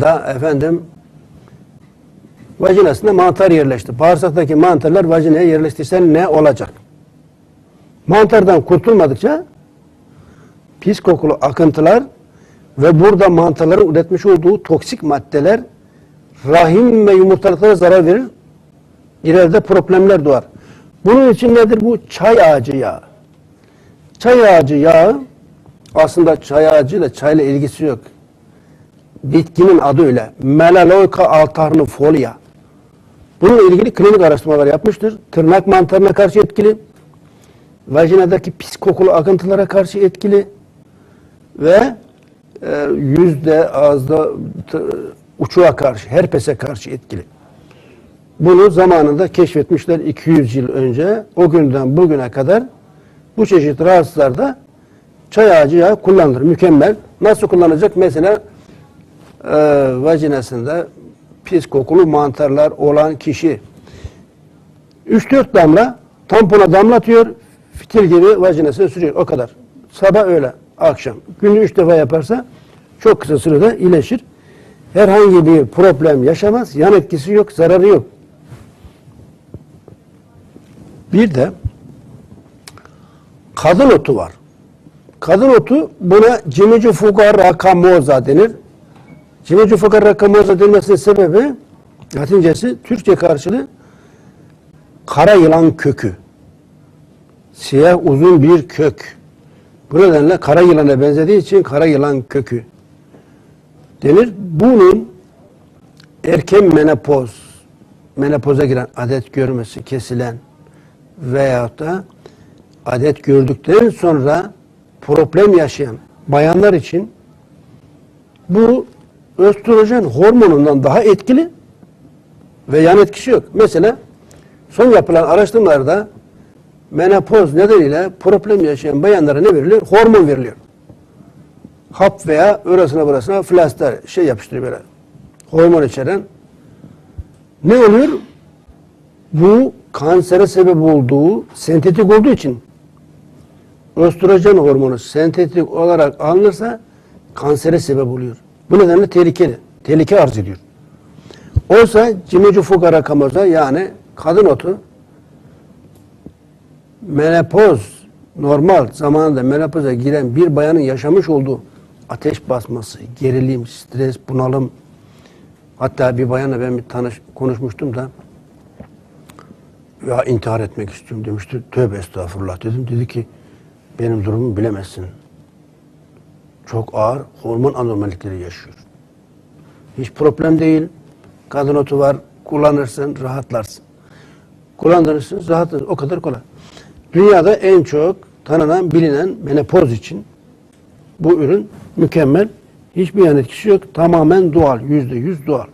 da efendim vajinasında mantar yerleşti. Bağırsaktaki mantarlar vajinaya yerleştirse ne olacak? Mantardan kurtulmadıkça pis kokulu akıntılar ve burada mantarların üretmiş olduğu toksik maddeler rahim ve yumurtalıklara zarar verir. İleride problemler doğar. Bunun için nedir bu? Çay ağacı yağı. Çay ağacı yağı aslında çay ağacı ile çayla ilgisi yok. Bitkinin adı öyle. Melaleuca alternifolium. Bununla ilgili klinik araştırmalar yapmıştır. Tırnak mantarına karşı etkili, vajinadaki pis kokulu akıntılara karşı etkili ve e, yüzde ağızda uçuğa karşı, herpese karşı etkili. Bunu zamanında keşfetmişler 200 yıl önce. O günden bugüne kadar bu çeşit rahatsızlarda çay ağacı yağı kullanılır. Mükemmel. Nasıl kullanacak? Mesela e, vajinasında pis kokulu mantarlar olan kişi 3-4 damla tampona damlatıyor, fitil gibi vajinasına sürüyor. O kadar. Sabah öğle, akşam. Günde 3 defa yaparsa çok kısa sürede iyileşir. Herhangi bir problem yaşamaz. Yan etkisi yok, zararı yok. Bir de kadın otu var. Kadın otu buna cimici fuga rakamoza denir. Cimici fuga rakamoza denmesinin sebebi Latincesi Türkçe karşılığı kara yılan kökü. Siyah uzun bir kök. Bu nedenle kara yılana benzediği için kara yılan kökü denir. Bunun erken menopoz, menopoza giren adet görmesi kesilen veyahut da adet gördükten sonra problem yaşayan bayanlar için bu östrojen hormonundan daha etkili ve yan etkisi yok. Mesela son yapılan araştırmalarda menopoz nedeniyle problem yaşayan bayanlara ne veriliyor? Hormon veriliyor. Hap veya orasına burasına flaster şey yapıştırıyor böyle. Hormon içeren. Ne oluyor? Bu kansere sebep olduğu sentetik olduğu için östrojen hormonu sentetik olarak alınırsa kansere sebep oluyor. Bu nedenle tehlikeli. Tehlike arz ediyor. Oysa cimici fukara kamoza yani kadın otu menopoz normal zamanında menopoza giren bir bayanın yaşamış olduğu ateş basması, gerilim, stres, bunalım hatta bir bayanla ben bir tanış, konuşmuştum da ya intihar etmek istiyorum demişti. Tövbe estağfurullah dedim. Dedi ki benim durumumu bilemezsin. Çok ağır hormon anormallikleri yaşıyor. Hiç problem değil. Kadın otu var. Kullanırsın, rahatlarsın. Kullanırsın, rahatlarsın. O kadar kolay. Dünyada en çok tanınan, bilinen menopoz için bu ürün mükemmel. Hiçbir yan etkisi yok. Tamamen doğal. Yüzde yüz doğal.